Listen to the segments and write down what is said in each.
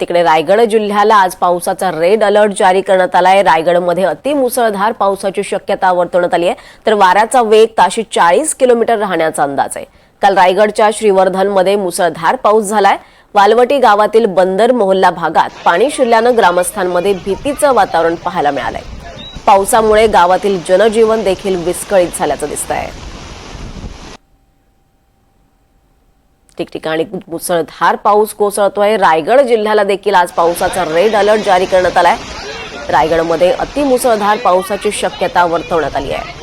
तिकडे रायगड जिल्ह्याला आज पावसाचा रेड अलर्ट जारी करण्यात आलाय. रायगडमध्ये अतिमुसळधार पावसाची शक्यता वर्तवण्यात आली आहे. तर वाऱ्याचा वेग ताशी चाळीस किलोमीटर राहण्याचा अंदाज आहे. काल रायगडच्या श्रीवर्धनमध्ये मुसळधार पाऊस झालाय. वालवटी गावातील बंदर मोहल्ला भागात पाणी शिरल्यानं ग्रामस्थांमध्ये भीतीचं वातावरण पाहायला मिळालंय. पावसामुळे गावातील जनजीवन देखील विस्कळीत झाल्याचं दिसतंय. ठिकठिकाणी मुसळधार पाऊस कोसळतो आहे रायगड जिल्ह्याला देखील आज पावसाचा रेड अलर्ट जारी करण्यात आलाय. रायगडमध्ये अतिमुसळधार पावसाची शक्यता वर्तवण्यात आली आहे.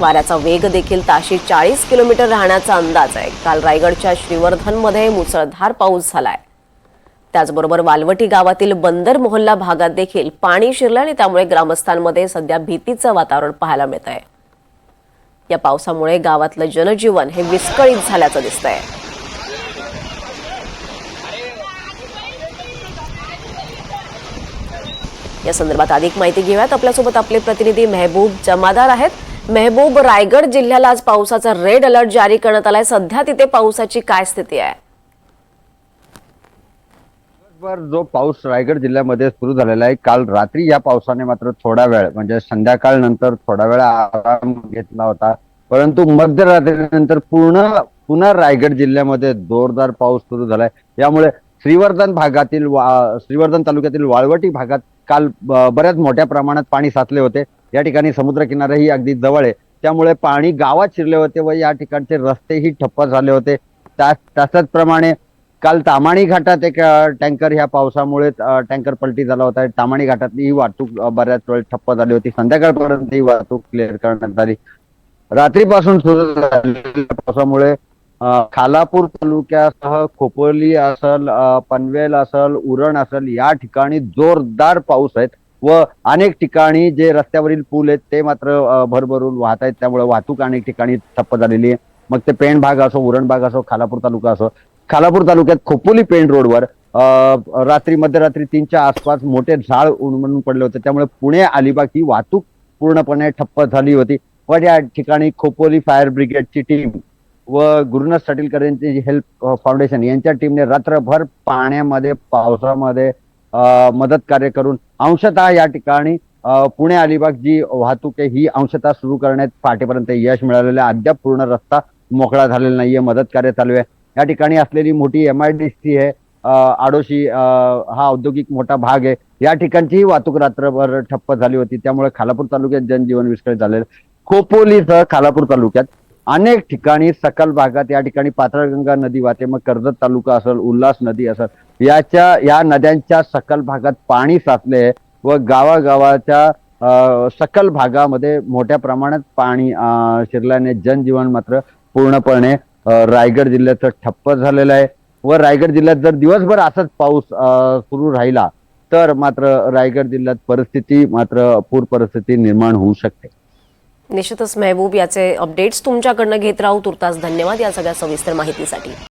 वाऱ्याचा वेग देखील ताशी चाळीस किलोमीटर राहण्याचा अंदाज आहे. काल रायगडच्या श्रीवर्धनमध्ये मुसळधार पाऊस झालाय. त्याचबरोबर वालवटी गावातील बंदर मोहल्ला भागात देखील पाणी शिरलं आणि त्यामुळे ग्रामस्थांमध्ये सध्या भीतीचं वातावरण पाहायला मिळत आहे या पावसामुळे गावातलं जनजीवन हे विस्कळीत झाल्याचं दिसतंय. या संदर्भात अधिक माहिती घेऊयात. आपल्यासोबत आपले प्रतिनिधी मेहबूब जमादार आहेत. मेहबूब रायगड जिल्ह्याला आज पावसाचा रेड अलर्ट जारी करण्यात आलाय. सध्या तिथे पावसाची काय स्थिती आहे? दिवसभर जो पाऊस रायगड जिल्ह्यामध्ये सुरू झालेला आहे काल रात्री या पावसाने मात्र थोडा वेळ म्हणजे संध्याकाळ नंतर थोडा वेळ आराम घेतला होता. परंतु मध्यरात्रीनंतर पूर्ण पुन्हा रायगड जिल्ह्यामध्ये जोरदार पाऊस सुरू झालाय. यामुळे श्रीवर्धन भागातील श्रीवर्धन तालुक्यातील वाळवटी भागात काल बऱ्याच मोठ्या प्रमाणात पाणी साचले होते. या ठिकाणी समुद्रकिनाराही अगदी जवळ आहे. त्यामुळे पाणी गावात शिरले होते व या ठिकाणचे रस्तेही ठप्प झाले होते. त्या- तसंच प्रमाणे काल तामाणी घाटात एक टँकर ह्या पावसामुळे टँकर पलटी झाला होता. तामाणी घाटातली ही वाहतूक बऱ्याच वेळ ठप्प झाली होती. संध्याकाळपर्यंत ही वाहतूक क्लिअर करण्यात आली. रात्रीपासून सुरू झालेल्या पावसामुळे खालापूर तालुक्यासह खोपोली असल पनवेल असल उरण असल या ठिकाणी जोरदार पाऊस आहेत व अनेक ठिकाणी जे रस्त्यावरील पूल आहेत ते मात्र भरभरून वाहत आहेत. त्यामुळे वाहतूक अनेक ठिकाणी ठप्प झालेली आहे. मग ते पेण भाग असो उरण भाग असो खालापूर तालुका असो खालापूर तालुक्यात खोपोली पेण रोडवर रात्री मध्यरात्री तीनच्या आसपास मोठे झाड उन्मळून पडले होते. त्यामुळे पुणे अलिबाग ही वाहतूक पूर्णपणे ठप्प झाली होती. पण या ठिकाणी खोपोली फायर ब्रिगेडची टीम व गुरुनाथ सटीलकर यांची हेल्प फाउंडेशन यांच्या टीमने रात्रभर पाण्यामध्ये पावसामध्ये मदत कार्य करून अंशतः या ठिकाणी पुणे अलिबाग जी वाहतूक आहे ही अंशतः सुरू करण्यात पाठीपर्यंत यश मिळालेलं अद्याप पूर्ण रस्ता मोकळा झालेला नाहीये. मदत कार्य चालू आहे. या ठिकाणी असलेली मोठी एम आय डी सी आहे आडोशी हा औद्योगिक मोठा भाग आहे. या ठिकाणचीही वाहतूक रात्रभर ठप्प झाली होती. त्यामुळे खालापूर तालुक्यात जनजीवन विस्कळीत झालेलं आहे. खोपोलीसह खालापूर तालुक्यात अनेक ठिकाणी सकल भागात या ठिकाणी पाताळगंगा नदी वाहते. मग कर्जत तालुका असेल उल्हास नदी असेल याच्या या नद्यांच्या सकल भागात पाणी साचले व गावागावाच्या सकल भागामध्ये मोठ्या प्रमाणात पाणी शिरल्याने जनजीवन मात्र पूर्णपणे रायगड जिल्ह्याचं ठप्प झालेलं आहे. व रायगड जिल्ह्यात जर दिवसभर असाच पाऊस सुरू राहिला तर मात्र रायगड जिल्ह्यात परिस्थिती मात्र पूर परिस्थिती निर्माण होऊ शकते. निश्चितच मेहबूब याचे अपडेट्स तुमच्याकडनं घेत राहू. तुर्तास धन्यवाद या सगळ्या सविस्तर माहितीसाठी.